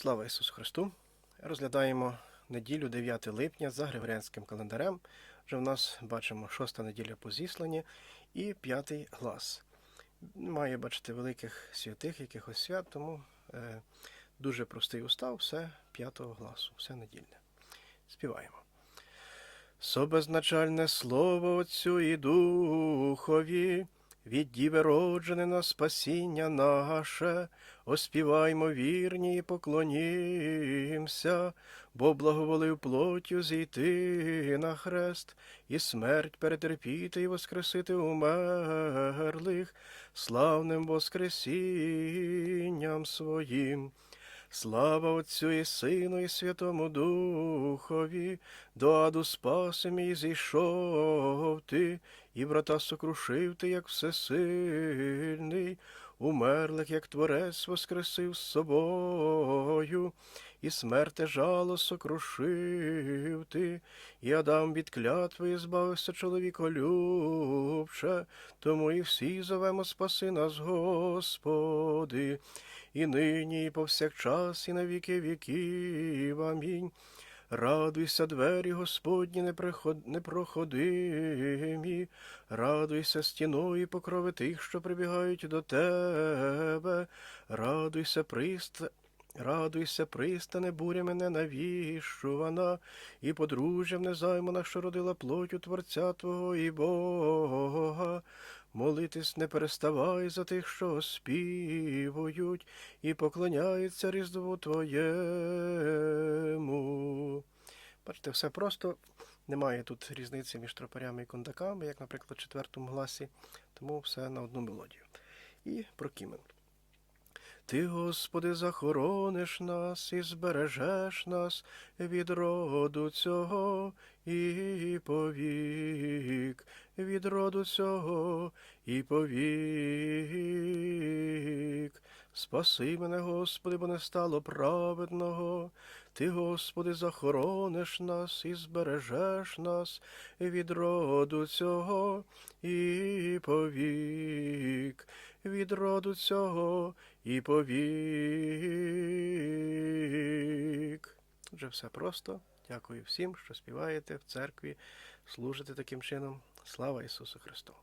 Слава Ісусу Христу! Розглядаємо неділю 9 липня за Григоріанським календарем. Вже в нас бачимо шоста неділя по зісланні і п'ятий глас. Немає, бачите, великих святих, якихось свят, тому е, дуже простий устав, все п'ятого гласу, все недільне. Співаємо. Собезначальне слово Отцю і Духові, від діви роджене на спасіння наше, оспіваймо вірні і поклонімся, бо благоволив плотю зійти на хрест, і смерть перетерпіти і воскресити умерлих, славним воскресінням своїм. Слава Отцю і Сину, і Святому Духові, до аду спасем і зійшов ти, і брата сокрушив ти, як всесильний, умерлих, як творець, воскресив собою, і смерте жало сокрушив ти, і Адам від клятви збавився чоловіколюбче, тому і всі зовемо спаси нас, Господи, і нині, і повсякчас, і на віки віків. Амінь. Радуйся, двері Господні непроходимі, радуйся стіною покрови тих, що прибігають до тебе, радуйся, прист... Радуйся, пристане, бурями ненавіщувана, і подружжям незаймана, що родила плотю Творця Твого і Бога. Молитись не переставай за тих, що оспівують, і поклоняються Різдву Твоєму. Бачите, все просто. Немає тут різниці між тропарями і кондаками, як, наприклад, у четвертому гласі, тому все на одну мелодію. І прокімен. Ти, Господи, захорониш нас і збережеш нас від роду цього і повік, від роду цього і повік. Спаси мене, Господи, бо не стало праведного. Ти, Господи, захорониш нас і збережеш нас від роду цього і повік, від роду цього і повік. Вже все просто. Дякую всім, що співаєте в церкві, служите таким чином. Слава Ісусу Христу!